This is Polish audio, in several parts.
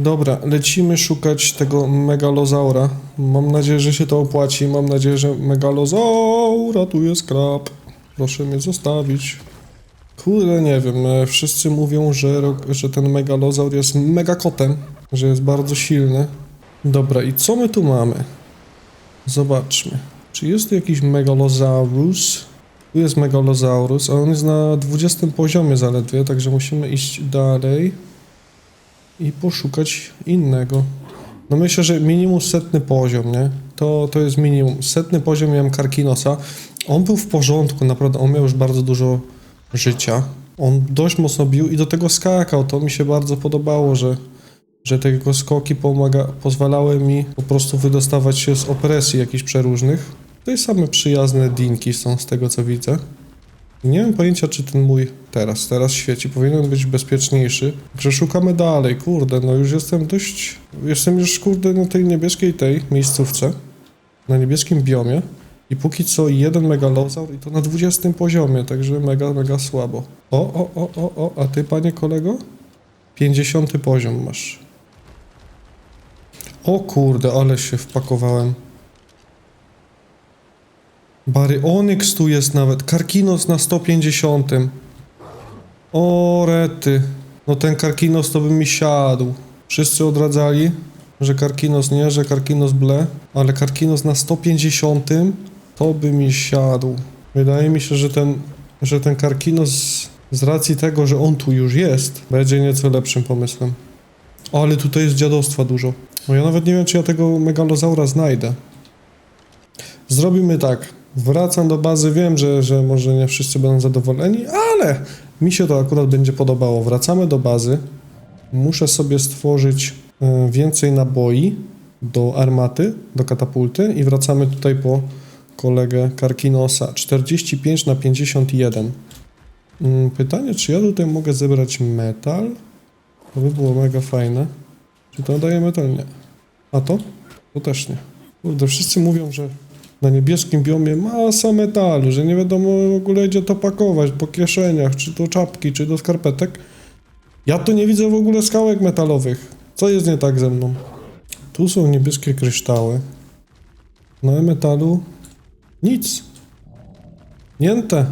Dobra, lecimy szukać tego megalozaura. Mam nadzieję, że się to opłaci. Mam nadzieję, że megalozaura tu jest krab. Proszę mnie zostawić. Kurde, nie wiem. e, Wszyscy mówią, że, że ten megalozaur jest mega kotem, że jest bardzo silny. Dobra, i co my tu mamy? Zobaczmy. Czy jest tu jakiś megalozaurus? Tu jest megalozaurus, a on jest na 20 poziomie zaledwie, także musimy iść dalej i poszukać innego. No myślę, że minimum setny poziom, nie? To, to jest minimum. Setny poziom miałem Karkinosa. On był w porządku, naprawdę. On miał już bardzo dużo życia. On dość mocno bił i do tego skakał. To mi się bardzo podobało, że, że te jego skoki pomaga, pozwalały mi po prostu wydostawać się z opresji jakichś przeróżnych. Tutaj same przyjazne dinki są z tego co widzę. Nie mam pojęcia, czy ten mój teraz, teraz świeci. Powinien być bezpieczniejszy. Że szukamy dalej, kurde, no już jestem dość... Jestem już, kurde, na tej niebieskiej tej miejscówce. Na niebieskim biomie. I póki co jeden megalozaur i to na 20 poziomie, także mega, mega słabo. O, o, o, o, o, a ty, panie kolego? 50 poziom masz. O kurde, ale się wpakowałem. Baryonyx tu jest nawet. Karkinos na 150. O rety. No ten Karkinos to by mi siadł. Wszyscy odradzali, że Karkinos nie, że Karkinos ble, ale Karkinos na 150 to by mi siadł. Wydaje mi się, że ten, że ten Karkinos z racji tego, że on tu już jest, będzie nieco lepszym pomysłem. Ale tutaj jest dziadostwa dużo. No ja nawet nie wiem, czy ja tego megalozaura znajdę. Zrobimy tak. Wracam do bazy. Wiem, że, że może nie wszyscy będą zadowoleni, ale mi się to akurat będzie podobało. Wracamy do bazy. Muszę sobie stworzyć e, więcej naboi do armaty, do katapulty i wracamy tutaj po kolegę Karkinosa. 45 na 51. Mm, Pytanie, czy ja tutaj mogę zebrać metal? To by było mega fajne. Czy to daje metal? Nie. A to? To też nie. Kurde, wszyscy mówią, że na niebieskim biomie masa metalu, że nie wiadomo w ogóle gdzie to pakować, po kieszeniach, czy do czapki, czy do skarpetek. Ja tu nie widzę w ogóle skałek metalowych. Co jest nie tak ze mną? Tu są niebieskie kryształy. No metalu nic. Niente.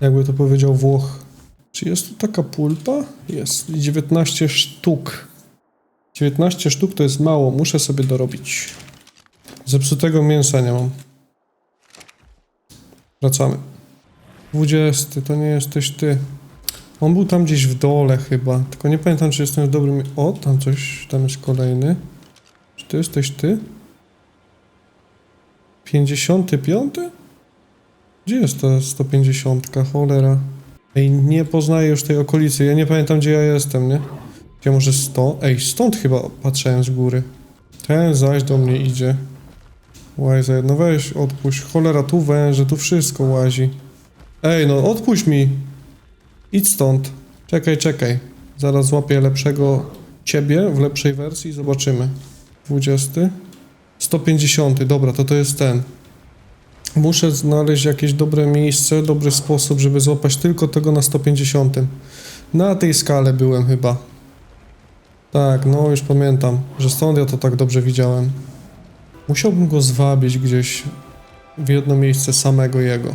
Jakby to powiedział Włoch. Czy jest tu taka pulpa? Jest. 19 sztuk. 19 sztuk to jest mało, muszę sobie dorobić. Zepsutego mięsa nie mam. Wracamy. 20, to nie jesteś ty. On był tam gdzieś w dole chyba, tylko nie pamiętam czy jestem w dobrym... O, tam coś, tam jest kolejny. Czy to jesteś ty? 55? Gdzie jest ta 150? Cholera. Ej, nie poznaję już tej okolicy, ja nie pamiętam gdzie ja jestem, nie? Gdzie może 100? Ej, stąd chyba patrzyłem z góry. Ten zaś do mnie idzie. Łajza, no weź, odpuść. Cholera, tu węże, tu wszystko łazi. Ej, no odpuść mi. Idź stąd. Czekaj, czekaj. Zaraz złapię lepszego ciebie w lepszej wersji i zobaczymy. 20. 150. Dobra, to to jest ten. Muszę znaleźć jakieś dobre miejsce, dobry sposób, żeby złapać tylko tego na 150. Na tej skale byłem chyba. Tak, no już pamiętam, że stąd ja to tak dobrze widziałem. Musiałbym go zwabić gdzieś w jedno miejsce samego jego.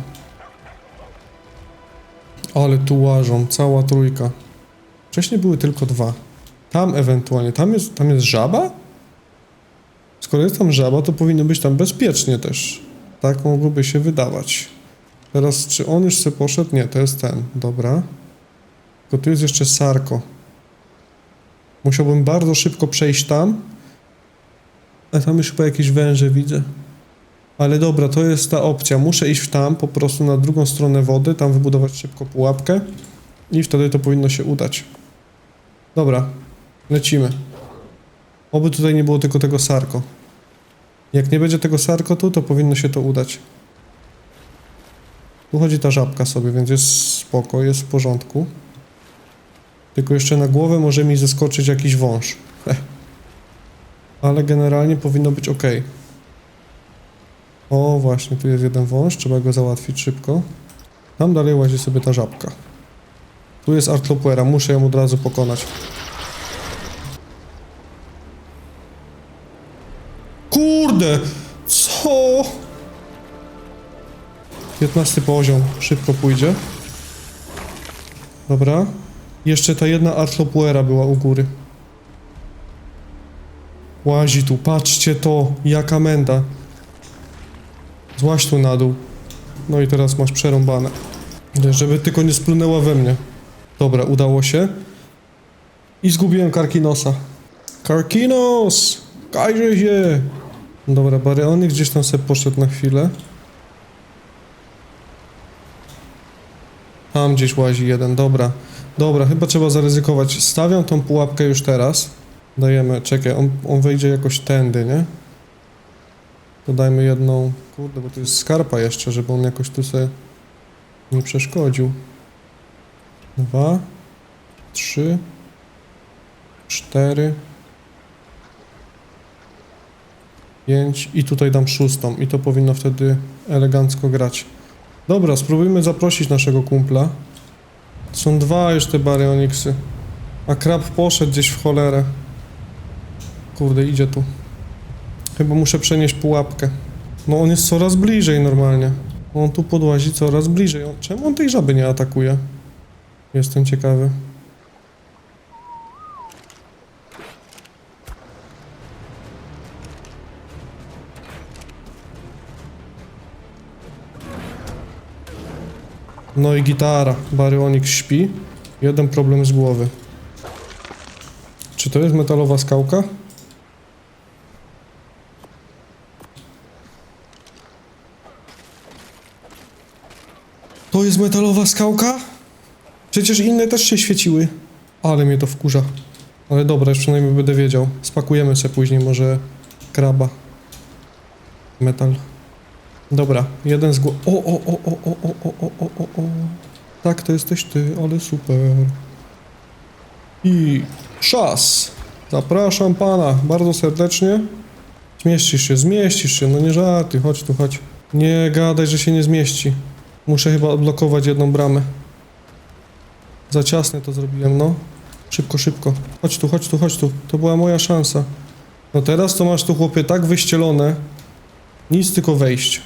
Ale tu łażą, cała trójka. Wcześniej były tylko dwa. Tam ewentualnie, tam jest, tam jest żaba? Skoro jest tam żaba, to powinno być tam bezpiecznie też. Tak mogłoby się wydawać. Teraz, czy on już sobie poszedł? Nie, to jest ten. Dobra. Tylko tu jest jeszcze Sarko. Musiałbym bardzo szybko przejść tam. A tam już chyba jakieś węże widzę. Ale dobra, to jest ta opcja. Muszę iść tam, po prostu na drugą stronę wody, tam wybudować szybko pułapkę i wtedy to powinno się udać. Dobra, lecimy. Oby tutaj nie było tylko tego sarko. Jak nie będzie tego sarko tu, to powinno się to udać. Tu chodzi ta żabka sobie, więc jest spoko, jest w porządku. Tylko jeszcze na głowę może mi zeskoczyć jakiś wąż. Heh. Ale generalnie powinno być ok. O, właśnie, tu jest jeden wąż, trzeba go załatwić szybko. Tam dalej łazi sobie ta żabka. Tu jest Artlopuera, muszę ją od razu pokonać. Kurde! Co? 15 poziom, szybko pójdzie. Dobra. Jeszcze ta jedna Artlopuera była u góry. Łazi tu, patrzcie to, jaka menda. Złaź tu na dół. No i teraz masz przerąbane. Żeby tylko nie splunęła we mnie. Dobra, udało się. I zgubiłem Karkinosa. Karkinos! Kajże się! Dobra, Baryony gdzieś tam sobie poszedł na chwilę. Tam gdzieś łazi jeden, dobra. Dobra, chyba trzeba zaryzykować. Stawiam tą pułapkę już teraz. Dajemy, czekaj, on, on wejdzie jakoś tędy, nie? To dajmy jedną, kurde, bo tu jest skarpa jeszcze, żeby on jakoś tu sobie nie przeszkodził. Dwa, trzy, cztery, pięć i tutaj dam szóstą i to powinno wtedy elegancko grać. Dobra, spróbujmy zaprosić naszego kumpla. Są dwa już te baryoniksy. A krab poszedł gdzieś w cholerę. Kurde, idzie tu. Chyba muszę przenieść pułapkę. No on jest coraz bliżej normalnie. On tu podłazi coraz bliżej. Czemu on tej żaby nie atakuje? Jestem ciekawy. No i gitara. Baryonik śpi. Jeden problem z głowy. Czy to jest metalowa skałka? To jest metalowa skałka? Przecież inne też się świeciły. Ale mnie to wkurza. Ale dobra, już przynajmniej będę wiedział. Spakujemy sobie później może kraba. Metal. Dobra, jeden z głowy. O, o, o, o, o, o, o, o, o, o. Tak, to jesteś ty, ale super. I czas. Zapraszam pana bardzo serdecznie. Zmieścisz się, zmieścisz się, no nie żarty, chodź tu, chodź. Nie gadaj, że się nie zmieści. Muszę chyba odblokować jedną bramę. Za ciasne to zrobiłem, no. Szybko, szybko. Chodź tu, chodź tu, chodź tu. To była moja szansa. No teraz to masz tu, chłopie, tak wyścielone. Nic, tylko wejść.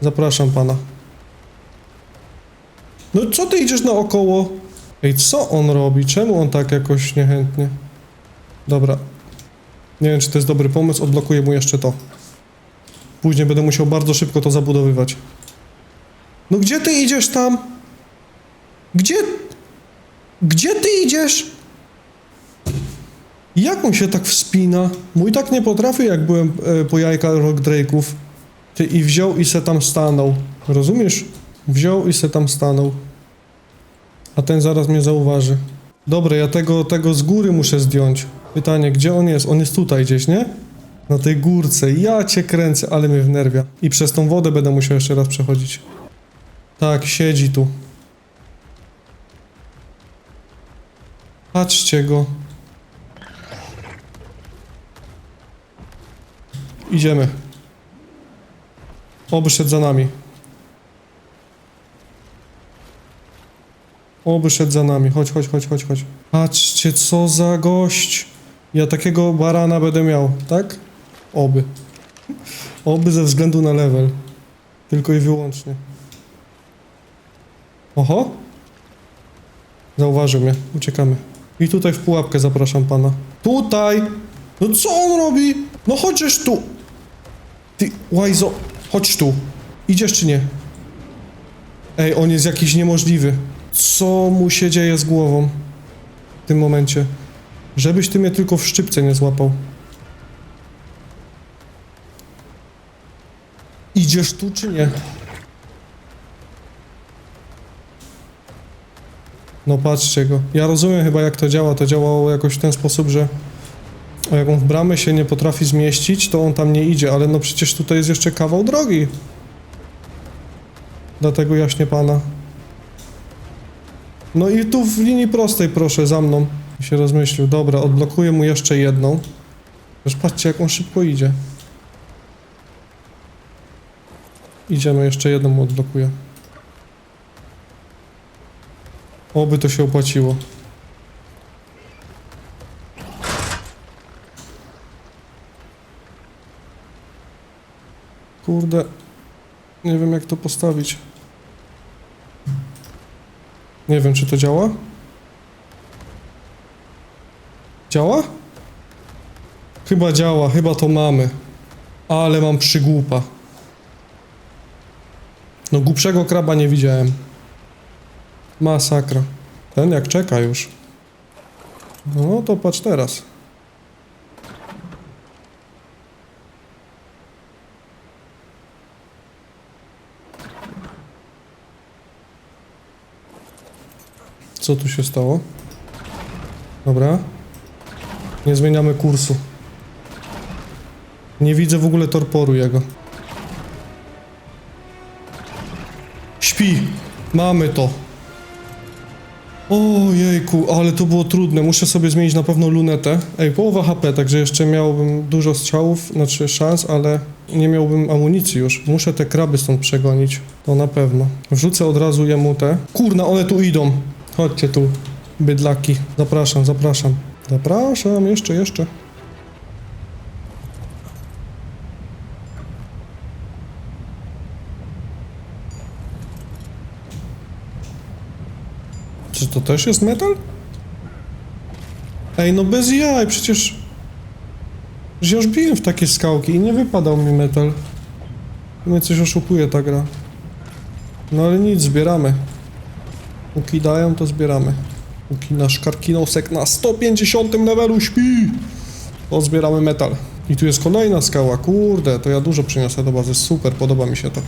Zapraszam pana. No co ty idziesz naokoło? Ej, co on robi? Czemu on tak jakoś niechętnie? Dobra. Nie wiem, czy to jest dobry pomysł. Odblokuję mu jeszcze to. Później będę musiał bardzo szybko to zabudowywać. No gdzie ty idziesz tam? Gdzie? Gdzie ty idziesz? Jak on się tak wspina? Mój tak nie potrafi, jak byłem e, po jajka Rock Drake'ów. Ty i wziął i se tam stanął. Rozumiesz? Wziął i se tam stanął. A ten zaraz mnie zauważy. Dobra, ja tego, tego z góry muszę zdjąć. Pytanie, gdzie on jest? On jest tutaj gdzieś, nie? Na tej górce. Ja cię kręcę, ale mnie wnerwia. I przez tą wodę będę musiał jeszcze raz przechodzić. Tak, siedzi tu. Patrzcie go. Idziemy. Oby szedł za nami. Oby szedł za nami. Chodź, chodź, chodź, chodź, chodź. Patrzcie, co za gość. Ja takiego barana będę miał, tak? Oby. Oby ze względu na level. Tylko i wyłącznie. Oho. Zauważył mnie. Uciekamy. I tutaj w pułapkę zapraszam pana. Tutaj! No co on robi? No chodźesz tu! Ty, Łajzo, chodź tu. Idziesz czy nie? Ej, on jest jakiś niemożliwy. Co mu się dzieje z głową? W tym momencie. Żebyś ty mnie tylko w szczypce nie złapał. Idziesz tu czy nie? No patrzcie go. Ja rozumiem chyba jak to działa. To działało jakoś w ten sposób, że jak on w bramę się nie potrafi zmieścić, to on tam nie idzie, ale no przecież tutaj jest jeszcze kawał drogi. Dlatego jaśnie pana. No i tu w linii prostej proszę, za mną. I się rozmyślił. Dobra, odblokuję mu jeszcze jedną. Już patrzcie jak on szybko idzie. Idziemy, jeszcze jedną mu odblokuję. Oby to się opłaciło. Kurde. Nie wiem jak to postawić. Nie wiem czy to działa? Działa? Chyba działa, chyba to mamy. Ale mam przygłupa. No głupszego kraba nie widziałem. Masakra. Ten jak czeka już. No to patrz teraz. Co tu się stało? Dobra. Nie zmieniamy kursu. Nie widzę w ogóle torporu jego. Śpi. Mamy to. Ojejku, ale to było trudne. Muszę sobie zmienić na pewno lunetę. Ej, połowa HP, także jeszcze miałbym dużo strzałów, znaczy szans, ale nie miałbym amunicji już. Muszę te kraby stąd przegonić. To na pewno. Wrzucę od razu jemu te. Kurna, one tu idą. Chodźcie tu, bydlaki. Zapraszam, zapraszam. Zapraszam, jeszcze, jeszcze. Czy to też jest metal? Ej, no bez jaj, przecież... Ja już biłem w takie skałki i nie wypadał mi metal. Mnie coś oszukuje ta gra. No ale nic, zbieramy. Póki dają, to zbieramy. Póki nasz karkinosek na 150 levelu śpi, to zbieramy metal. I tu jest kolejna skała, kurde, to ja dużo przyniosę do bazy, super, podoba mi się to.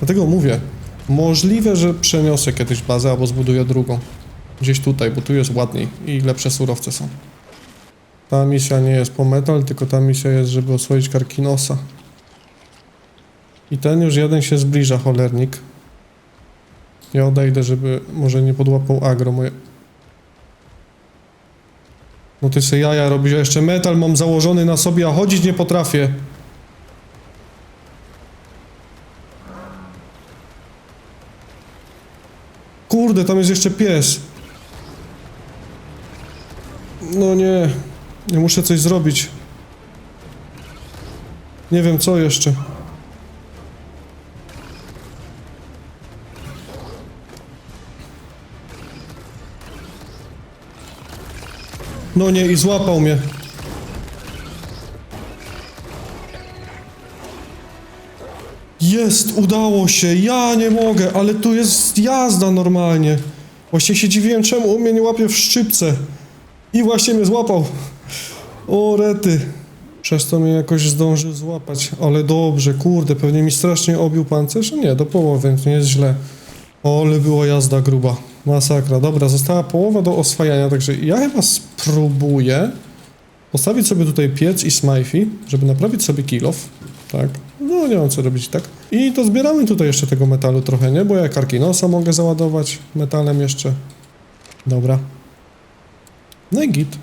Dlatego mówię, możliwe, że przeniosę kiedyś bazę albo zbuduję drugą. Gdzieś tutaj, bo tu jest ładniej i lepsze surowce są. Ta misja nie jest po metal, tylko ta misja jest, żeby oswoić karkinosa. I ten już jeden się zbliża, cholernik. Ja odejdę, żeby może nie podłapał agro moje. No ty se jaja robisz, a jeszcze metal mam założony na sobie, a chodzić nie potrafię. Kurde, tam jest jeszcze pies. No nie, nie muszę coś zrobić. Nie wiem co jeszcze. No nie, i złapał mnie. Jest, udało się, ja nie mogę, ale tu jest jazda normalnie. Właśnie się dziwiłem, czemu on mnie nie łapie w szczypce. I właśnie mnie złapał. O rety. Przez to mnie jakoś zdążył złapać, ale dobrze, kurde, pewnie mi strasznie obił pancerz. Nie, do połowy, więc nie jest źle. Ale była jazda gruba. Masakra. Dobra, została połowa do oswajania, także ja chyba spróbuję postawić sobie tutaj piec i smajfi, żeby naprawić sobie kilof. Tak. No nie mam co robić, tak? I to zbieramy tutaj jeszcze tego metalu trochę, nie? Bo ja karkinosa mogę załadować metalem jeszcze. Dobra. No i git.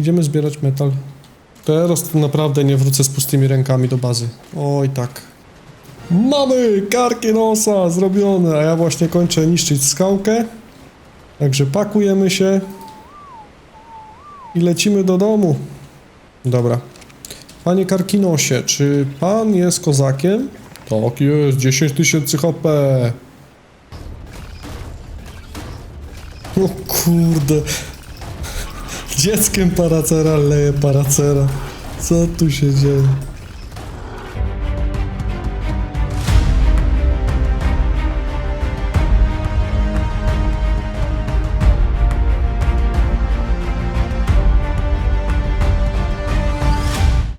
Idziemy zbierać metal. Teraz to naprawdę nie wrócę z pustymi rękami do bazy. Oj tak. Mamy karkinosa zrobione, a ja właśnie kończę niszczyć skałkę. Także pakujemy się i lecimy do domu. Dobra. Panie Karkinosie, czy pan jest kozakiem? Tak jest, 10 tysięcy HP. O kurde. Dzieckiem paracera leje paracera. Co tu się dzieje?